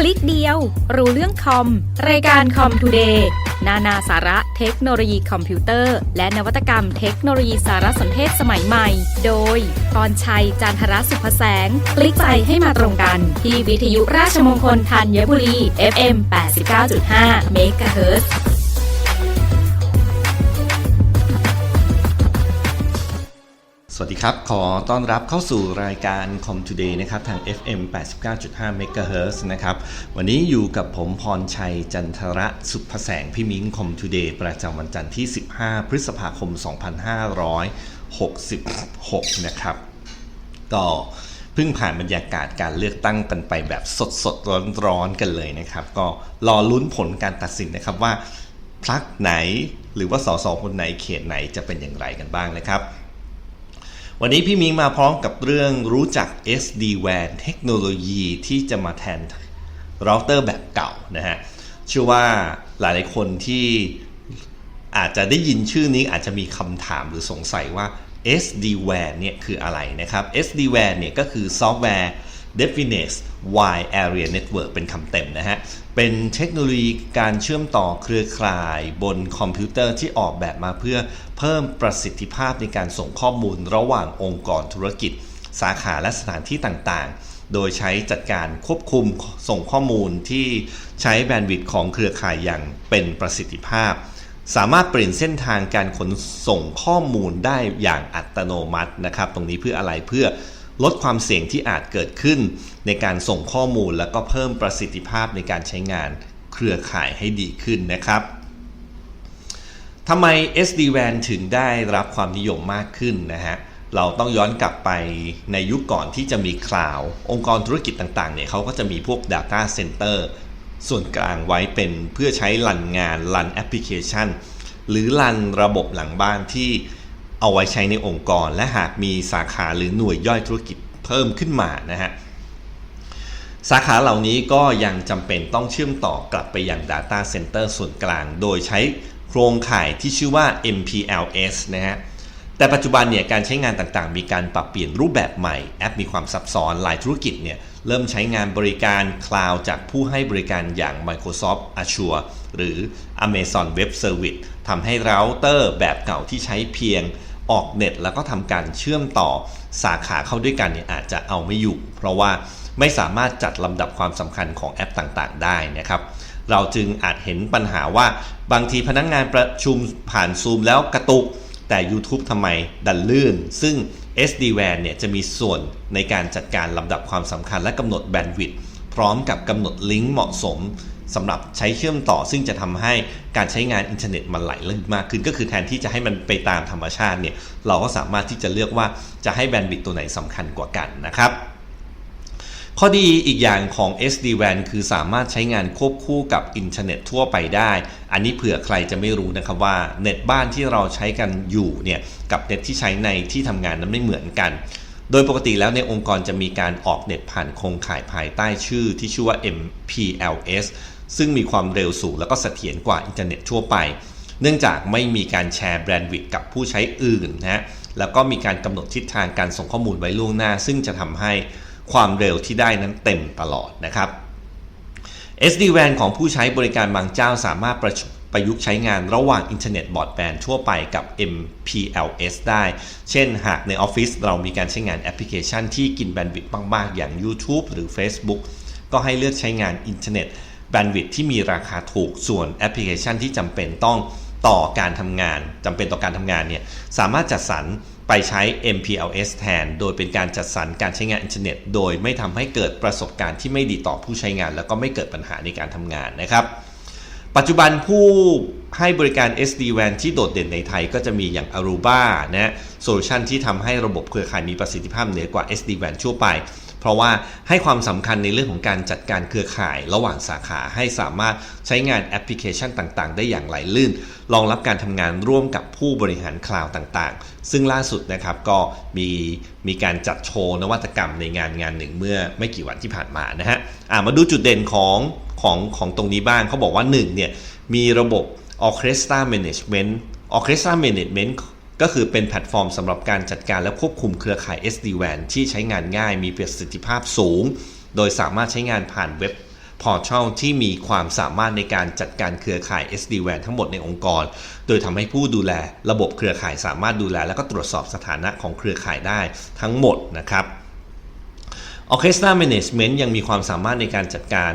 คลิกเดียว รู้เรื่องคอม รายการคอมทูเดย์นานาสาระเทคโนโลยีคอมพิวเตอร์ และนวัตกรรมเทคโนโลยีสารสนเทศสมัยใหม่ โดยกรชัยจันทรสุภแสง คลิกใจให้มาตรงกัน ที่วิทยุราชมงคลธัญบุรี FM 89.5เสวัสดีครับ ขอต้อนรับเข้าสู่รายการ Com Today นะครับ ทาง FM 89.5 MHz นะครับ วันนี้อยู่กับผมพรชัยจันทระสุภแสงพี่มิ้ง Com Today ประจำวันจันทร์ที่ 15 พฤษภาคม 2566 นะครับ ก็เพิ่งผ่านบรรยากาศการเลือกตั้งกันไปแบบสดสดร้อนร้อนกันเลยนะครับ ก็รอลุ้นผลการตัดสินนะครับว่าพรรคไหนหรือว่าสสคนไหนเขตไหนจะเป็นอย่างไรกันบ้างนะครับ วันนี้พี่มิงมาพร้อมกับเรื่องรู้จัก SD-WAN เทคโนโลยีที่จะมาแทนเราเตอร์แบบเก่านะฮะเชื่อว่าหลาย ๆ คนที่อาจจะได้ยินชื่อนี้อาจจะมีคำถามหรือสงสัยว่า SD-WAN เนี่ยคืออะไรนะครับ SD-WAN เนี่ยก็คือซอฟต์แวร์ Definite Wide Area Network เป็นคำเต็มนะฮะ เป็นเทคโนโลยีการเชื่อมต่อเครือข่ายบนคอมพิวเตอร์ที่ออกแบบมาเพื่อเพิ่มประสิทธิภาพในการส่งข้อมูลระหว่างองค์กรธุรกิจ สาขาและสถานที่ต่างๆ โดยใช้จัดการควบคุมส่งข้อมูลที่ใช้แบนด์วิดต์ของเครือข่ายอย่างเป็นประสิทธิภาพสามารถเปลี่ยนเส้นทางการขนส่งข้อมูลได้อย่างอัตโนมัตินะครับ ตรงนี้เพื่ออะไรเพื่อ ลดความเสี่ยงที่อาจเกิดขึ้น ในการส่งข้อมูลแล้วก็เพิ่มประสิทธิภาพในการใช้งานเครือข่ายให้ดีขึ้นนะครับทำไม SD-WAN ถึงได้รับความนิยมมากขึ้นนะฮะเราต้องย้อนกลับไปในยุคก่อนที่จะมีคลาวองค์กรธุรกิจต่างๆเนี่ยเขาก็จะมีพวก Data Center ส่วนกลางไว้เป็นเพื่อใช้รันงานรันแอปพลิเคชัน หรือรันระบบหลังบ้านที่ เอาไว้ใช้ในองค์กร และหากมีสาขาหรือหน่วยย่อยธุรกิจเพิ่มขึ้นมานะฮะสาขาเหล่านี้ก็ยังจำเป็นต้องเชื่อมต่อกลับไปยัง Data Center ส่วนกลาง โดยใช้โครงข่ายที่ชื่อว่า MPLS นะฮะ แต่ปัจจุบันเนี่ยการใช้งานต่างๆ มีการปรับเปลี่ยนรูปแบบใหม่ แอปมีความซับซ้อนหลายธุรกิจเนี่ยเริ่มใช้งานบริการคลาวด์จากผู้ให้บริการอย่าง Microsoft Azure หรือ Amazon Web Service ทำให้เราเตอร์แบบเก่าที่ใช้เพียง ออกเน็ตแล้วก็ทำการเชื่อมต่อสาขาเข้าด้วยกันเนี่ยอาจจะเอาไม่อยู่ เพราะว่าไม่สามารถจัดลำดับความสำคัญของแอปต่างๆ ได้นะครับ เราจึงอาจเห็นปัญหาว่าบางทีพนักงงานประชุมผ่านซูมแล้วกระตุก แต่ YouTube ทำไมดันลื่น ซึ่ง SD-WAN เนี่ยจะมีส่วนในการจัดการลำดับความสำคัญและกำหนดแบนด์วิดต์พร้อมกับกำหนดลิงก์เหมาะสม สำหรับใช้เชื่อมต่อซึ่งจะทำให้การใช้งานอินเทอร์เน็ตมันไหลลื่นมากขึ้น ก็คือแทนที่จะให้มันไปตามธรรมชาติเนี่ยเราก็สามารถที่จะเลือกว่าจะให้แบนด์วิดต์ตัวไหนสำคัญกว่ากันนะครับ ข้อดีอีกอย่างของ SD-WAN คือสามารถใช้งานควบคู่กับอินเทอร์เน็ตทั่วไปได้ อันนี้เผื่อใครจะไม่รู้นะครับว่าเน็ตบ้านที่เราใช้กันอยู่เนี่ยกับเน็ตที่ใช้ในที่ทำงานนั้นไม่เหมือนกันโดยปกติแล้วในองค์กรจะมีการออกเน็ตผ่านโครงข่ายภายใต้ชื่อที่ชื่อว่า MPLS ซึ่งมีความเร็วสูงแล้วก็เสถียรกว่าอินเทอร์เน็ตทั่วไป เนื่องจากไม่มีการแชร์แบรนด์วิดต์กับผู้ใช้อื่นนะฮะแล้วก็มีการกำหนดทิศทางการส่งข้อมูลไว้ล่วงหน้า ซึ่งจะทำให้ความเร็วที่ได้นั้นเต็มตลอดนะครับ SD-WAN ของผู้ใช้บริการบางเจ้าสามารถประชุประยุกต์ใช้งานระหว่างอินเทอร์เน็ตบอร์ดแบนทั่วไปกับ MPLS ได้ เช่นหากในออฟฟิศเรามีการใช้งานแอปพลิเคชันที่กินแบนด์วิดต์มาก ๆ อย่าง YouTube หรือ Facebook ก็ให้เลือกใช้งานอินเทอร์เน็ต แบนด์วิดที่มีราคาถูกส่วนแอปพลิเคชันที่จำเป็นต้องต่อการทำงานจำเป็นต่อการทำงานเนี่ยสามารถจัดสรรไปใช้ MPLS แทน โดยเป็นการจัดสรรการใช้งานอินเทอร์เน็ต โดยไม่ทำให้เกิดประสบการณ์ที่ไม่ดีต่อผู้ใช้งาน แล้วก็ไม่เกิดปัญหาในการทำงานนะครับ ปัจจุบันผู้ให้บริการ SD-WAN ที่โดดเด่นในไทยก็จะมีอย่าง Aruba นะโซลูชันที่ทำให้ระบบเครือข่ายมีประสิทธิภาพเหนือกว่า SD-WAN ทั่วไป เพราะว่าให้ความสำคัญในเรื่องของการจัดการเครือข่ายระหว่างสาขาให้สามารถใช้งานแอปพลิเคชันต่างๆ ได้อย่างไหลลื่น รองรับการทำงานร่วมกับผู้บริหารคลาวด์ต่างๆ ซึ่งล่าสุดนะครับก็มีมีการจัดโชว์นวัตกรรมในงานงานหนึ่งเมื่อไม่กี่วันที่ผ่านมานะฮะะมาดูจุดเด่นของของของตรงนี้บ้างเขาบอกว่า1เนี่ยมีระบบ Orchestra Management Orchestra Management ก็คือเป็นแพลตฟอร์มสำหรับการจัดการและควบคุมเครือข่าย SD-WAN ที่ใช้งานง่ายมีประสิทธิภาพสูง โดยสามารถใช้งานผ่านเว็บพอร์ทัลที่มีความสามารถในการจัดการเครือข่าย SD-WAN ทั้งหมดในองค์กร โดยทำให้ผู้ดูแลระบบเครือข่ายสามารถดูแล และก็ตรวจสอบสถานะของเครือข่ายได้ทั้งหมดนะครับ Orchestra Management ยังมีความสามารถในการจัดการ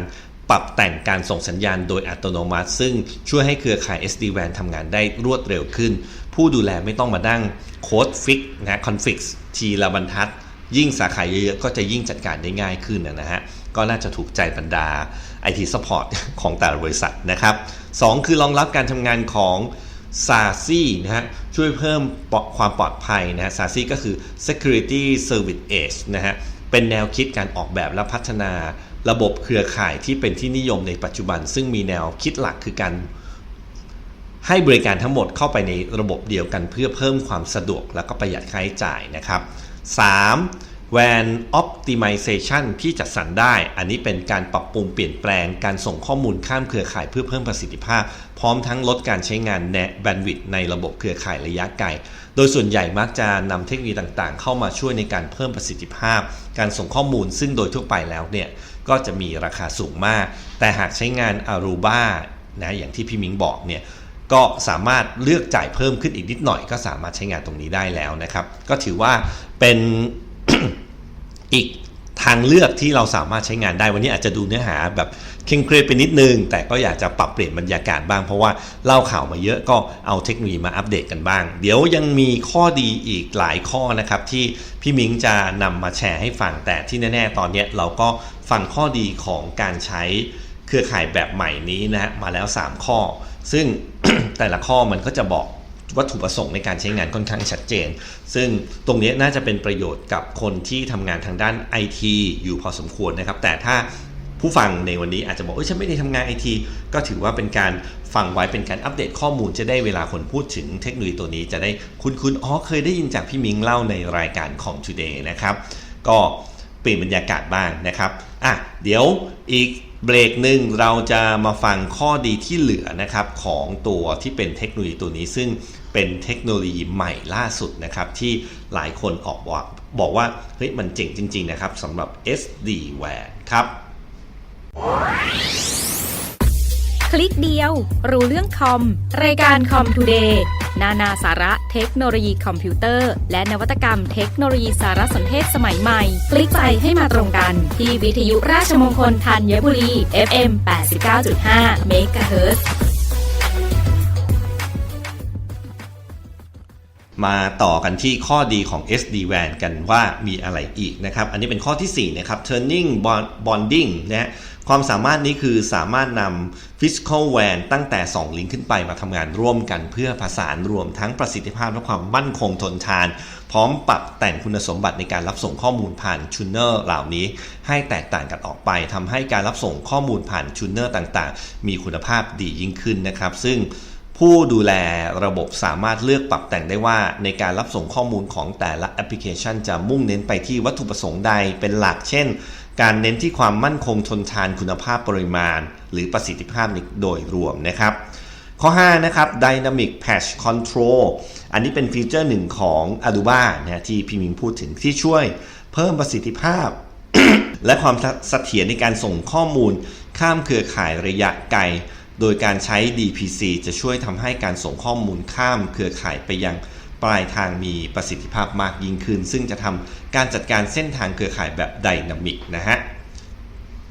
ปรับแต่งการส่งสัญญาณโดยอัตโนมัติ ซึ่งช่วยให้เครือข่าย SD-WAN ทำงานได้รวดเร็วขึ้น ผู้ดูแลไม่ต้องมาดั้งโค้ดฟิกนะคอนฟิกทีละบรรทัด ยิ่งสาขาเยอะๆ ก็จะยิ่งจัดการได้ง่ายขึ้นนะฮะ ก็น่าจะถูกใจบรรดา IT Support ของแต่ละบริษัทนะครับ 2 คือรองรับการทำงานของ s a s i นะฮะช่วยเพิ่มความปลอดภัยนะฮะ s a s i ก็คือ Security Service Edge นะฮะเป็นแนวคิดการออกแบบและพัฒนาระบบเครือข่ายที่เป็นที่นิยมในปัจจุบัน ซึ่งมีแนวคิดหลักคือการ ให้บริการทั้งหมดเข้าไปในระบบเดียวกันเพื่อเพิ่มความสะดวกและก็ประหยัดค่าใช้จ่ายนะครับ 3. WAN Optimization ที่จัดสรรได้ อันนี้เป็นการปรับปรุงเปลี่ยนแปลงการส่งข้อมูลข้ามเครือข่ายเพื่อเพิ่มประสิทธิภาพ พร้อมทั้งลดการใช้งานแนแบนด์วิดต์ในระบบเครือข่ายระยะไกล โดยส่วนใหญ่มักจะนำเทคโนโลยีต่างๆ เข้ามาช่วยในการเพิ่มประสิทธิภาพ การส่งข้อมูลซึ่งโดยทั่วไปแล้วเนี่ยก็จะมีราคาสูงมาก แต่หากใช้งาน Aruba นะอย่างที่พี่มิงบอกเนี่ย ก็สามารถเลือกจ่ายเพิ่มขึ้นอีกนิดหน่อย ก็สามารถใช้งานตรงนี้ได้แล้วนะครับ ก็ถือว่าเป็นอีกทางเลือกที่เราสามารถใช้งานได้วันนี้อาจจะดูเนื้อหาแบบเคร่งเครียดไปนิดนึง แต่ก็อยากจะปรับเปลี่ยนบรรยากาศบ้างเพราะว่าเล่าข่าวมาเยอะก็เอาเทคโนโลยีมาอัปเดตกันบ้าง เดี๋ยวยังมีข้อดีอีกหลายข้อนะครับที่พี่มิงจะนำมาแชร์ให้ฟังแต่ที่แน่ ๆ ตอนนี้เราก็ฟังข้อดีของการใช้เครือข่ายแบบใหม่นี้นะฮะมาแล้ว 3 ข้อ ซึ่งแต่ละข้อมันก็จะบอกวัตถุประสงค์ในการใช้งานค่อนข้างชัดเจน ซึ่งตรงนี้น่าจะเป็นประโยชน์กับคนที่ทำงานทางด้าน IT อยู่พอสมควรนะครับ แต่ถ้าผู้ฟังในวันนี้อาจจะบอกเออฉันไม่ได้ทำงานไอทีก็ถือว่าเป็นการฟังไว้เป็นการอัปเดตข้อมูลจะได้เวลาคนพูดถึงเทคโนโลยีตัวนี้จะได้คุณคุณอ๋อเคยได้ยินจากพี่มิงเล่าในรายการของ Today นะครับ ก็เปลี่ยนบรรยากาศบ้างนะครับอะเดี๋ยวอีก เบรกหนึ่งเราจะมาฟังข้อดีที่เหลือนะครับของตัวที่เป็นเทคโนโลยีตัวนี้ ซึ่งเป็นเทคโนโลยีใหม่ล่าสุดนะครับที่หลายคนออกบอกบอกว่าเฮ้ยมันเจ๋งจริง ๆ นะครับสำหรับ SD WAN ครับ คลิกเดียว รู้เรื่องคอม รายการคอมทูเดย์นานาสาระเทคโนโลยีคอมพิวเตอร์ และนวัตกรรมเทคโนโลยีสารสนเทศสมัยใหม่ คลิกไปให้มาตรงกัน ที่วิทยุราชมงคลธัญบุรี FM 89.5เมาต่อกันที่ข้อดีของ SD-WAN กันว่ามีอะไรอีกนะครับ อันนี้เป็นข้อที่ 4 นะครับ turning bond- bonding นะฮะความสามารถนี้คือสามารถนำ physical WAN ตั้งแต่ 2 ลิงก์ขึ้นไปมาทำงานร่วมกันเพื่อผสานรวมทั้งประสิทธิภาพและความมั่นคงทนทาน พร้อมปรับแต่งคุณสมบัติในการรับส่งข้อมูลผ่านชูเนอร์เหล่านี้ ให้แตกต่างกันออกไปทำให้การรับส่งข้อมูลผ่านชูเนอร์ต่างๆ มีคุณภาพดียิ่งขึ้นนะครับ ซึ่ง ผู้ดูแลระบบสามารถเลือกปรับแต่งได้ว่า ในการรับส่งข้อมูลของแต่ละแอปพลิเคชัน จะมุ่งเน้นไปที่วัตถุประสงค์ใดเป็นหลัก เช่น การเน้นที่ความมั่นคงทนทานคุณภาพปริมาณ หรือประสิทธิภาพโดยรวมนะครับข้อ 5 นะครับ Dynamic Patch Control อันนี้เป็นฟีเจอร์หนึ่งของ Aruba นะฮะที่พี่มิงพูดถึงที่ช่วยเพิ่มประสิทธิภาพ และความเสถียรในการส่งข้อมูลข้ามเครือข่ายระยะไกล โดยการใช้ DPC จะช่วยทำให้การส่งข้อมูลข้ามเครือข่ายไปยังปลายทางมีประสิทธิภาพมากยิ่งขึ้น ซึ่งจะทำการจัดการเส้นทางเครือข่ายแบบไดนามิกนะฮะ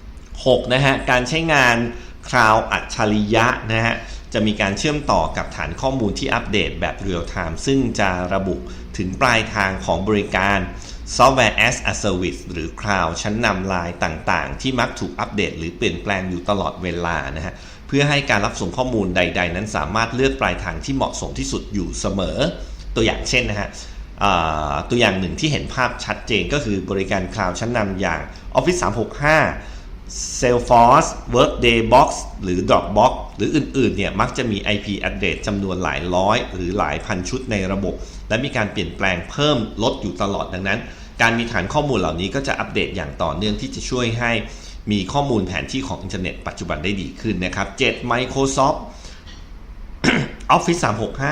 6 นะฮะ การใช้งานคลาวอัจฉริยะนะฮะ จะมีการเชื่อมต่อกับฐานข้อมูลที่อัปเดตแบบเรียลไทม์ซึ่งจะระบุถึงปลายทางของบริการ Software as a Service หรือ Cloud ชั้นนำลายต่างๆ ที่มักถูกอัปเดตหรือเปลี่ยนแปลงอยู่ตลอดเวลานะฮะ เพื่อให้การรับส่งข้อมูลใด ๆ นั้นสามารถเลือกปลายทางที่เหมาะสมที่สุดอยู่เสมอ ตัวอย่างเช่นนะฮะตัวอย่างหนึ่งที่เห็นภาพชัดเจนก็คือบริการคลาวด์ชั้นนำอย่าง Office 365 Salesforce Workday Box หรือ Dropbox หรืออื่น ๆ เนี่ยมักจะมี IP address จำนวนหลายร้อย หรือหลายพันชุดในระบบ และมีการเปลี่ยนแปลงเพิ่มลดอยู่ตลอดดังนั้น การมีฐานข้อมูลเหล่านี้ก็จะอัปเดตอย่างต่อเนื่องที่จะช่วยให้ มีข้อมูลแผนที่ของอินเทอร์เน็ตปัจจุบันได้ดีขึ้นนะครับ 7 Microsoft Office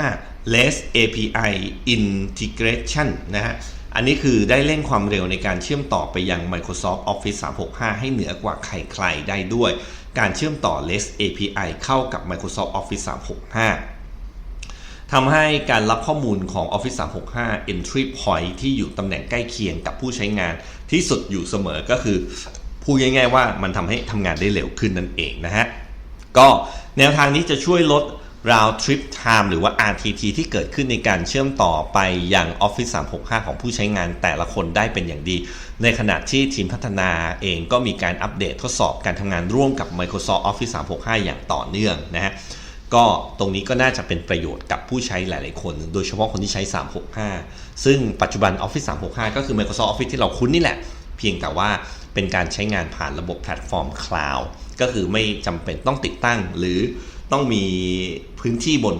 365 less API integration นะฮะ อันนี้คือได้เร่งความเร็วในการเชื่อมต่อไปยัง Microsoft Office 365 ให้เหนือกว่าใครๆได้ด้วย การเชื่อมต่อ REST API เข้ากับ Microsoft Office 365ทำให้การรับข้อมูลของ Office 365 Entry Point ที่อยู่ตำแหน่งใกล้เคียงกับผู้ใช้งานที่สุดอยู่เสมอก็คือ พูดง่ายๆว่ามันทำให้ทำงานได้เร็วขึ้นนั่นเองนะฮะ ก็แนวทางนี้จะช่วยลด round trip time หรือว่า RTT ที่เกิดขึ้นในการเชื่อมต่อไปยัง Office 365 ของผู้ใช้งานแต่ละคนได้เป็นอย่างดี ในขณะที่ทีมพัฒนาเองก็มีการอัปเดตทดสอบการทำงานร่วมกับ Microsoft Office 365 อย่างต่อเนื่องนะฮะ ก็ตรงนี้ก็น่าจะเป็นประโยชน์กับผู้ใช้หลาย ๆ คน โดยเฉพาะคนที่ใช้ 365 ซึ่งปัจจุบัน Office 365 ก็คือ Microsoft Office ที่เราคุ้นนี่แหละ เพียงแต่ว่า เป็นการใช้งานผ่านระบบแพลตฟอร์มคลาวด์ก็คือไม่จำเป็นต้องติดตั้ง หรือต้องมีพื้นที่บน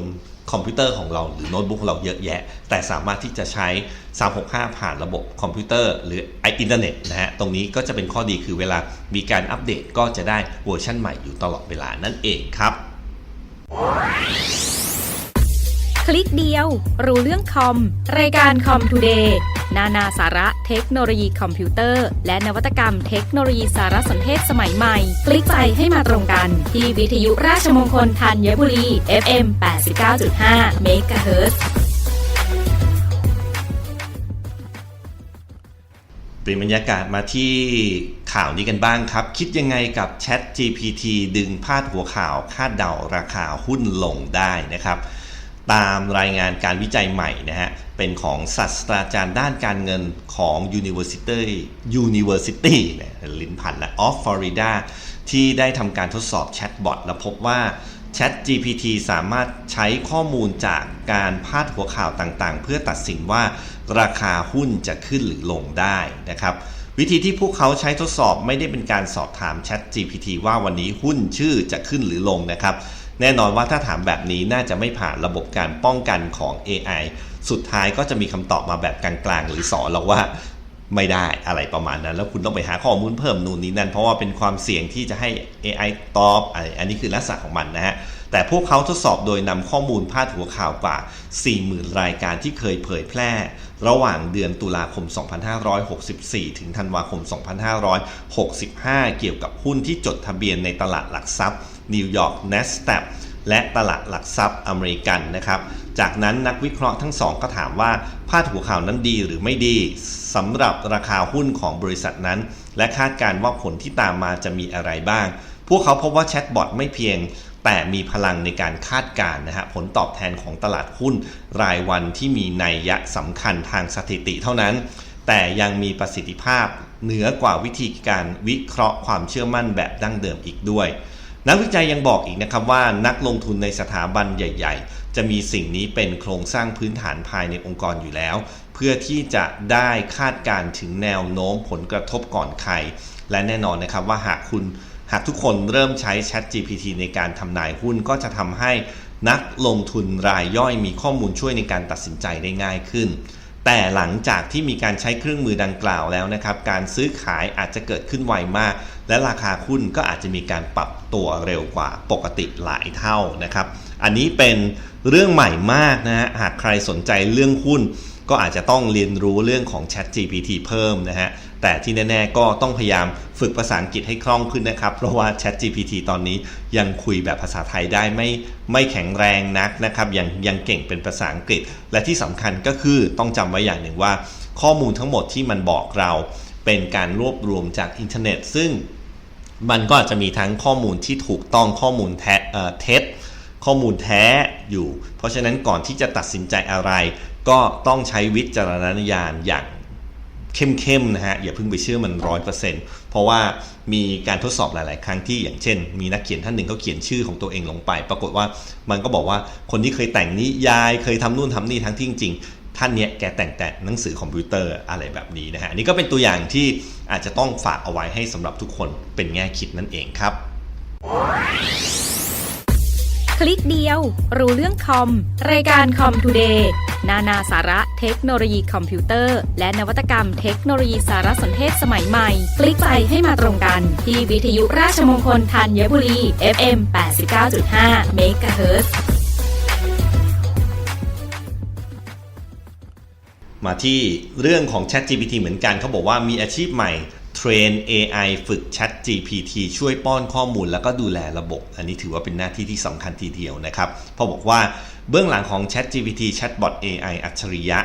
คอมพิวเตอร์ของเราหรือโน้ตบุ๊กของเราเยอะแยะ แต่สามารถที่จะใช้ 365 ผ่านระบบคอมพิวเตอร์ หรือไออินเทอร์เน็ตนะฮะ ตรงนี้ก็จะเป็นข้อดีคือเวลามีการอัปเดตก็จะได้เวอร์ชันใหม่อยู่ตลอดเวลานั่นเองครับ คลิกเดียว รู้เรื่องคอม รายการคอมทูเดย์ นานาสาระเทคโนโลยีคอมพิวเตอร์ และนวัตกรรมเทคโนโลยีสารสนเทศสมัยใหม่ คลิกไปให้มาตรงกัน ที่วิทยุราชมงคลธัญบุรี FM 89.5 MHz เปลี่ยนบรรยากาศมาที่ข่าวนี้กันบ้างครับ คิดยังไงกับ Chat GPT ดึงพาดหัวข่าวคาดเดาราคาหุ้นลงได้นะครับ ตามรายงานการวิจัยใหม่นะฮะ เป็นของศาสตราจารย์ด้านการเงินของ University University นี่ยลิ้นพันและ of Florida ที่ได้ทำการทดสอบแชทบอทและพบว่า Chat GPT สามารถใช้ข้อมูลจากการพาดหัวข่าวต่างๆ เพื่อตัดสินว่าราคาหุ้นจะขึ้นหรือลงได้นะครับ วิธีที่พวกเขาใช้ทดสอบไม่ได้เป็นการสอบถาม Chat GPT ว่าวันนี้หุ้นชื่อจะขึ้นหรือลงนะครับ แน่นอนว่าถ้าถามแบบนี้น่าจะไม่ผ่านระบบการป้องกันของ AI สุดท้ายก็จะมีคำตอบมาแบบกลางๆ หรือสอนเราว่าไม่ได้อะไรประมาณนั้น แล้วคุณต้องไปหาข้อมูลเพิ่มนู่นนี่นั่น เพราะว่าเป็นความเสี่ยงที่จะให้ AI ตอบอะไรอันนี้คือลักษณะของมันนะฮะ แต่พวกเขาทดสอบโดยนำข้อมูลพาดหัวข่าวกว่า 40,000 รายการที่เคยเผยแพร่ ระหว่างเดือนตุลาคม 2564 ถึงธันวาคม 2565 เกี่ยวกับหุ้นที่จดทะเบียนในตลาดหลักทรัพย์ นิวยอร์ก NASDAQ และตลาดหลักทรัพย์อเมริกันนะครับ จากนั้นนักวิเคราะห์ทั้งสองก็ถามว่าพาดหัวข่าวนั้นดีหรือไม่ดีสำหรับราคาหุ้นของบริษัทนั้น และคาดการว่าผลที่ตามมาจะมีอะไรบ้าง พวกเขาพบว่าแชทบอทไม่เพียงแต่มีพลังในการคาดการณ์นะฮะผลตอบแทนของตลาดหุ้นรายวันที่มีนัยยะสำคัญทางสถิติเท่านั้น แต่ยังมีประสิทธิภาพเหนือกว่าวิธีการวิเคราะห์ความเชื่อมั่นแบบดั้งเดิมอีกด้วย นักวิจัยยังบอกอีกนะครับว่านักลงทุนในสถาบันใหญ่ ๆ จะมีสิ่งนี้เป็นโครงสร้างพื้นฐานภายในองค์กรอยู่แล้ว เพื่อที่จะได้คาดการณ์ถึงแนวโน้มผลกระทบก่อนใคร และแน่นอนนะครับว่าหากคุณหากทุกคนเริ่มใช้ Chat GPT ในการทำนายหุ้นก็จะทำให้นักลงทุนรายย่อยมีข้อมูลช่วยในการตัดสินใจได้ง่ายขึ้น แต่หลังจากที่มีการใช้เครื่องมือดังกล่าวแล้วนะครับ การซื้อขายอาจจะเกิดขึ้นไวมาก และราคาหุ้นก็อาจจะมีการปรับตัวเร็วกว่าปกติหลายเท่านะครับ อันนี้เป็นเรื่องใหม่มากนะฮะหากใครสนใจเรื่องหุ้น ก็อาจจะต้องเรียนรู้เรื่องของ Chat GPT เพิ่มนะฮะ แต่ที่แน่ ๆ ก็ต้องพยายามฝึกภาษาอังกฤษให้คล่องขึ้นนะครับ เพราะว่า Chat GPT ตอนนี้ยังคุยแบบภาษาไทยได้ไม่ไม่แข็งแรงนักนะครับ ยังยังเก่งเป็นภาษาอังกฤษ และที่สำคัญก็คือต้องจำไว้อย่างหนึ่งว่า ข้อมูลทั้งหมดที่มันบอกเรา เป็นการรวบรวมจากอินเทอร์เน็ต ซึ่งมันก็อาจจะมีทั้งข้อมูลที่ถูกต้องข้อมูลแท้เท็จข้อมูลแท้อยู่ เพราะฉะนั้นก่อนที่จะตัดสินใจอะไร ก็ต้องใช้วิจารณญาณอย่างเข้มๆนะฮะอย่าเพิ่งไปเชื่อมันร้อยเปอร์เซ็นต์เพราะว่ามีการทดสอบหลาย ๆ ครั้งที่อย่างเช่น มีนักเขียนท่านหนึ่งเขาเขียนชื่อของตัวเองลงไป ปรากฏว่ามันก็บอกว่าคนที่เคยแต่งนิยาย เคยทำนู่นทำนี่ทั้งที่จริงๆท่านเนี้ยแกแต่งแต่หนังสือคอมพิวเตอร์อะไรแบบนี้นะฮะนนี่ก็เป็นตัวอย่างที่อาจจะต้องฝากเอาไว้ให้สำหรับทุกคนเป็นแง่คิดนั่นเองครับ คลิกเดียว รู้เรื่องคอม รายการคอมทูเดย์นานาสาระเทคโนโลยีคอมพิวเตอร์ และนวัตกรรมเทคโนโลยีสารสนเทศสมัยใหม่ คลิกไปให้มาตรงกัน ที่วิทยุราชมงคลธัญบุรี FM 89.5 MHz มาที่เรื่องของ Chat GPT เหมือนกันเขาบอกว่ามีอาชีพใหม่เทรน AI ฝึก Chat GPT ช่วยป้อนข้อมูลแล้วก็ดูแลระบบ อันนี้ถือว่าเป็นหน้าที่ที่สำคัญทีเดียวนะครับเพราะบอกว่าเบื้องหลังของ Chat GPT Chatbot AI อัจฉริยะ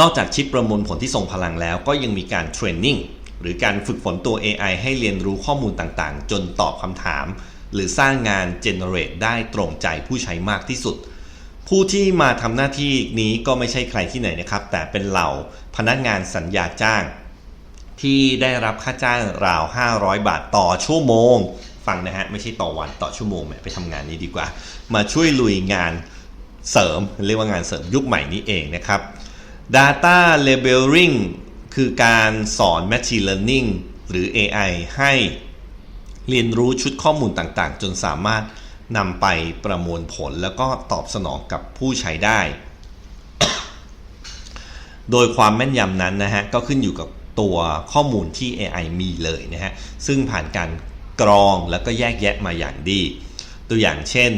นอกจากชิปประมวลผลที่ทรงพลังแล้วก็ยังมีการเทรนนิ่งหรือการฝึกฝนตัว AI ให้เรียนรู้ข้อมูลต่างๆ จนตอบคำถาม หรือสร้างงาน generate ได้ตรงใจผู้ใช้มากที่สุด ผู้ที่มาทำหน้าที่นี้ก็ไม่ใช่ใครที่ไหนนะครับ แต่เป็นเหล่าพนักงานสัญญาจ้าง ที่ได้รับค่าจ้างราว 500 บาทต่อชั่วโมง ฟังนะฮะ ไม่ใช่ต่อวันต่อชั่วโมงไปทำงานนี้ดีกว่า มาช่วยลุยงานเสริม เรียกว่างานเสริมยุคใหม่นี้เองนะครับ Data Labeling คือการสอน Machine Learning หรือ AI ให้เรียนรู้ชุดข้อมูลต่างๆ จนสามารถนำไปประมวลผลแล้วก็ตอบสนองกับผู้ใช้ได้ โดยความแม่นยำนั้นนะฮะ ก็ขึ้นอยู่กับ ตัวข้อมูลที่ AI มีเลยนะฮะ ซึ่งผ่านการกรองแล้วก็แยกแยะมาอย่างดี ตัวอย่างเช่น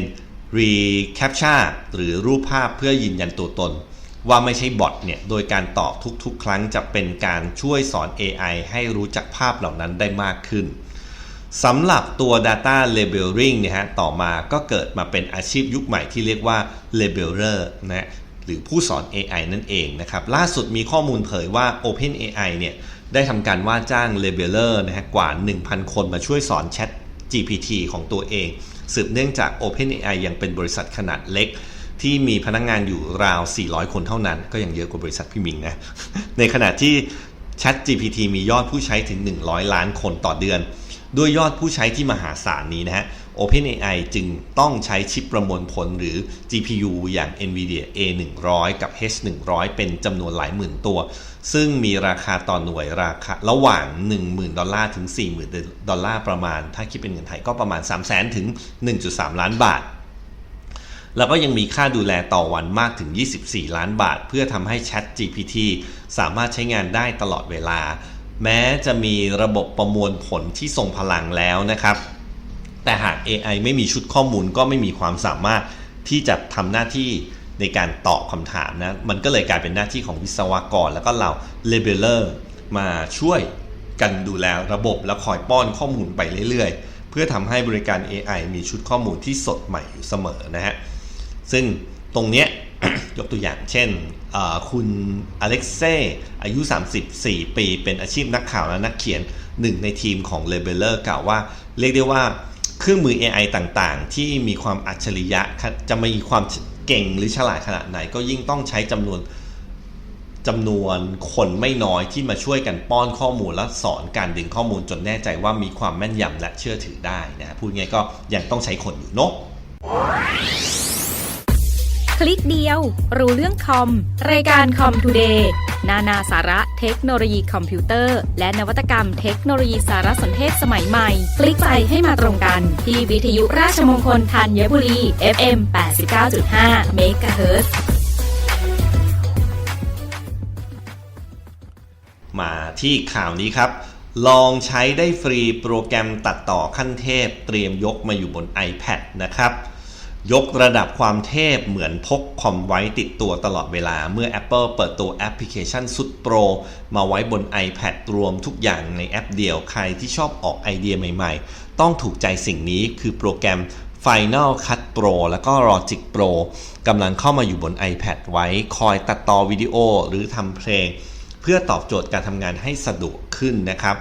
reCAPTCHA หรือรูปภาพเพื่อยืนยันตัวตน ว่าไม่ใช่บอทเนี่ย โดยการตอบทุกๆ ครั้งจะเป็นการช่วยสอน AI ให้รู้จักภาพเหล่านั้นได้มากขึ้นสำหรับตัว Data Labeling เนี่ยฮะ ต่อมาก็เกิดมาเป็นอาชีพยุคใหม่ที่เรียกว่า Labeler นะ หรือผู้สอน AI นั่นเองนะครับ ล่าสุดมีข้อมูลเผยว่า OpenAI เนี่ยได้ทำการว่าจ้าง Labeler นะฮะกว่า 1,000 คนมาช่วยสอน Chat GPT ของตัวเอง สืบเนื่องจาก OpenAI ยังเป็นบริษัทขนาดเล็ก ที่มีพนักงงานอยู่ราว 400 คนเท่านั้น ก็ยังเยอะกว่าบริษัทพี่มิงนะ ในขณะที่ Chat GPT มียอดผู้ใช้ถึง 100 ล้านคนต่อเดือน ด้วยยอดผู้ใช้ที่มหาศาลนี้นะฮะ OpenAI จึงต้องใช้ชิปประมวลผลหรือ GPU อย่าง NVIDIA A100 กับ H100 เป็นจำนวนหลายหมื่นตัว ซึ่งมีราคาต่อหน่วยราคาระหว่าง 10,000 ดอลลาร์ถึง 40,000 ดอลลาร์ประมาณ ถ้าคิดเป็นเงินไทยก็ประมาณ 300,000 ถึง 1.3 ล้านบาท แล้วก็ยังมีค่าดูแลต่อวันมากถึง 24 ล้านบาท เพื่อทำให้ Chat GPT สามารถใช้งานได้ตลอดเวลา แม้จะมีระบบประมวลผลที่ทรงพลังแล้วนะครับ แต่หาก AI ไม่มีชุดข้อมูลก็ไม่มีความสามารถที่จะทำหน้าที่ในการตอบคำถามนะ มันก็เลยกลายเป็นหน้าที่ของวิศวกร แล้วก็เรา Labeler มาช่วยกันดูแลระบบและคอยป้อนข้อมูลไปเรื่อยๆ เพื่อทำให้บริการ AI มีชุดข้อมูลที่สดใหม่อยู่เสมอนะฮะ ซึ่งตรงเนี้ย ยกตัวอย่างเช่นคุณอเล็กเซ่อายุ 34 ปี เป็นอาชีพนักข่าวและนักเขียนหนึ่งในทีมของ Labeler กล่าวว่า เรียกได้ว่าเครื่องมือ AI ต่างๆ ที่มีความอัจฉริยะจะมีความเก่งหรือฉลาดขนาดไหน ก็ยิ่งต้องใช้จำนวนจำนวนคนไม่น้อยที่มาช่วยกันป้อนข้อมูลและสอนการดึงข้อมูลจนแน่ใจว่ามีความแม่นยำและเชื่อถือได้นะพูดง่ายก็ยังต้องใช้คนอยู่เนาะ คลิกเดียว รู้เรื่องคอม รายการคอมทูเดย์นานาสาระเทคโนโลยีคอมพิวเตอร์ และนวัตกรรมเทคโนโลยีสารสนเทศสมัยใหม่ คลิกไปให้มาตรงกัน ที่วิทยุราชมงคลธัญบุรี FM 89.5 MHz มาที่ข่าวนี้ครับ ลองใช้ได้ฟรีโปรแกรมตัดต่อขั้นเทพ เตรียมยกมาอยู่บน iPad นะครับ ยกระดับความเทพเหมือนพกคอมไว้ติดตัวตลอดเวลา เมื่อ Apple เปิดตัวแอปพลิเคชันสุดโปร มาไว้บน iPad รวมทุกอย่างในแอปเดียวใครที่ชอบออกไอเดียใหม่ๆ ต้องถูกใจสิ่งนี้คือโปรแกรม Final Cut Pro แล้วก็ Logic Pro กำลังเข้ามาอยู่บน iPad ไว้คอยตัดต่อวิดีโอหรือทำเพลง เพื่อตอบโจทย์การทำงานให้สะดวกขึ้นนะครับ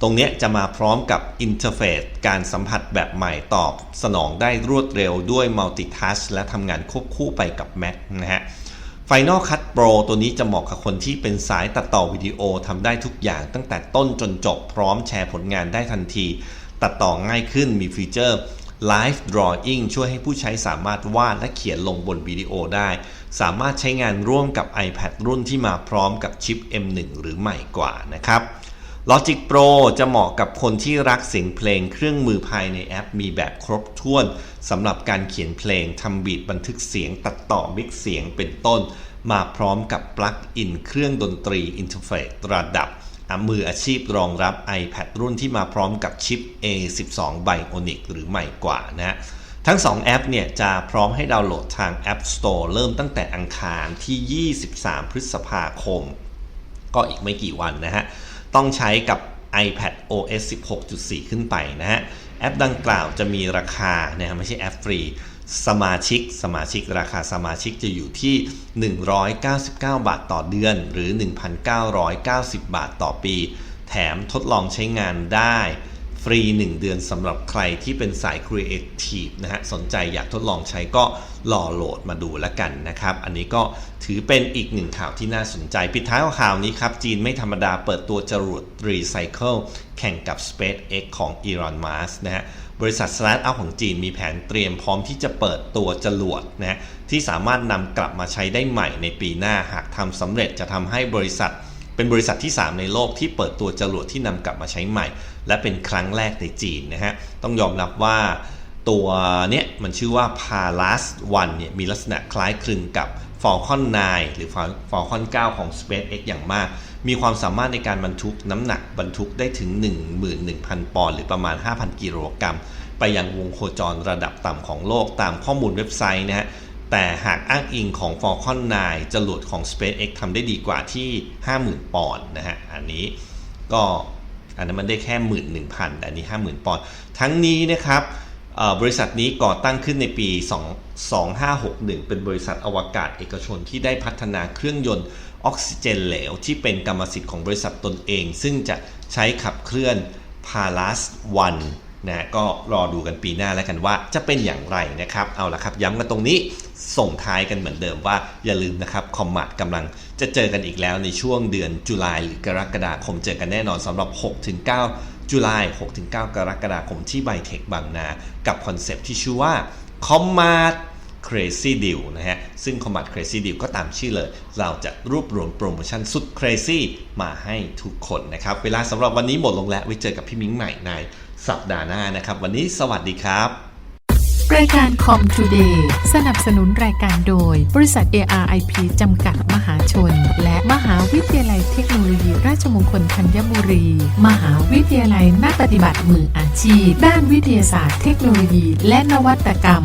ตรงนี้จะมาพร้อมกับอินเทอร์เฟซการสัมผัสแบบใหม่ตอบสนองได้รวดเร็วด้วยมัลติทัชและทำงานควบคู่ไปกับ Mac นะฮะ Final Cut Pro ตัวนี้จะเหมาะกับคนที่เป็นสายตัดต่อวิดีโอทำได้ทุกอย่างตั้งแต่ต้นจนจบพร้อมแชร์ผลงานได้ทันที ตัดต่อง่ายขึ้นมีฟีเจอร์ Live Drawing ช่วยให้ผู้ใช้สามารถวาดและเขียนลงบนวิดีโอได้ สามารถใช้งานร่วมกับ iPad รุ่นที่มาพร้อมกับชิป M1 หรือใหม่กว่านะครับ Logic Pro จะเหมาะกับคนที่รักเสียงเพลง เครื่องมือภายในแอปมีแบบครบถ้วนสำหรับการเขียนเพลงทำบีทบันทึกเสียงตัดต่อมิกเสียงเป็นต้น มาพร้อมกับปลั๊กอินเครื่องดนตรีอินเทอร์เฟซระดับมืออาชีพรองรับ iPad รุ่นที่มาพร้อมกับชิป A12 Bionic หรือใหม่กว่านะฮะทั้ง 2 แอปเนี่ยจะพร้อมให้ดาวน์โหลดทาง App Store เริ่มตั้งแต่อังคารที่ 23 พฤษภาคม ก็อีกไม่กี่วันนะฮะ ต้องใช้กับ iPad OS 16.4 ขึ้นไปนะฮะ แอปดังกล่าวจะมีราคานะฮะไม่ใช่แอปฟรี สมาชิก สมาชิกราคาสมาชิกจะอยู่ที่ 199 บาทต่อเดือน หรือ 1,990 บาทต่อปี แถมทดลองใช้งานได้ ฟรี 1 เดือนสำหรับใครที่เป็นสาย Creative นะฮะสนใจอยากทดลองใช้ก็รอโหลดมาดูแล้วกันนะครับ อันนี้ก็ถือเป็นอีกหนึ่งข่าวที่น่าสนใจ ปิดท้ายข่าวนี้ครับ จีนไม่ธรรมดาเปิดตัวจรวด Recycle แข่งกับ SpaceX ของ Elon Musk นะฮะบริษัทสตาร์ทอัพของจีนมีแผนเตรียมพร้อมที่จะเปิดตัวจรวดนะฮะที่สามารถนำกลับมาใช้ได้ใหม่ในปีหน้าหากทำสำเร็จจะทำให้บริษัทเป็นบริษัทที่ 3 ในโลกที่เปิดตัวจรวดที่นำกลับมาใช้ใหม่ และเป็นครั้งแรกในจีนนะฮะต้องยอมรับว่าตัวเนี้ยมันชื่อว่า Pallas One เนี่ยมีลักษณะคล้ายคลึงกับ Falcon 9 หรือ Falcon 9 ของ SpaceX อย่างมาก มีความสามารถในการบรรทุกน้ำหนักบรรทุกได้ถึง 11,000 ปอนด์หรือประมาณ 5,000 กิโลกรัม ไปยังวงโคจรระดับต่ำของโลกตามข้อมูลเว็บไซต์นะฮะแต่หากอ้างอิงของ Falcon 9 จรวดของ SpaceX ทำได้ดีกว่าที่ 50,000 ปอนด์นะฮะอันนี้ก็ อันนั้นมันได้แค่ 11,000แต่อันนี้ 50,000 ปอนด์ทั้งนี้นะครับบริษัทนี้ก่อตั้งขึ้นในปี 2561 เป็นบริษัทอวกาศเอกชนที่ได้พัฒนาเครื่องยนต์ออกซิเจนเหลว ที่เป็นกรรมสิทธิ์ของบริษัทตนเอง ซึ่งจะใช้ขับเคลื่อน p a l a s 1 นะก็รอดูกันปีหน้าแล้วกันว่าจะเป็นอย่างไรนะครับเอาละครับย้ำกันตรงนี้ส่งท้ายกันเหมือนเดิมว่าอย่าลืมนะครับคอมมาดกำลังจะเจอกันอีกแล้วในช่วงเดือนจุลายหรือกรกฎาคมเจอกันแน่นอนสำหรับ 6-9 จุลาย 6-9 กรกฎาคมที่ไบเทคบางนา กับคอนเซปต์ที่ชื่อว่า c o m m a d Crazy Deal นะฮะ ซึ่ง Combat Crazy Deal ก็ตามชื่อเลย เราจะรวบรวมโปรโมชั่นสุด crazy มาให้ทุกคนนะครับ เวลาสำหรับวันนี้หมดลงแล้ว ไว้เจอกับพี่มิ้งใหม่ใน สัปดาห์หน้านะครับ วันนี้สวัสดีครับ รายการคอมทูเดย์สนับสนุนรายการโดย บริษัท ARIP จำกัดมหาชน และมหาวิทยาลัยเทคโนโลยีราชมงคลธัญบุรี มหาวิทยาลัยนักปฏิบัติมืออาชีพ ด้านวิทยาศาสตร์เทคโนโลยี และนวัตกรรม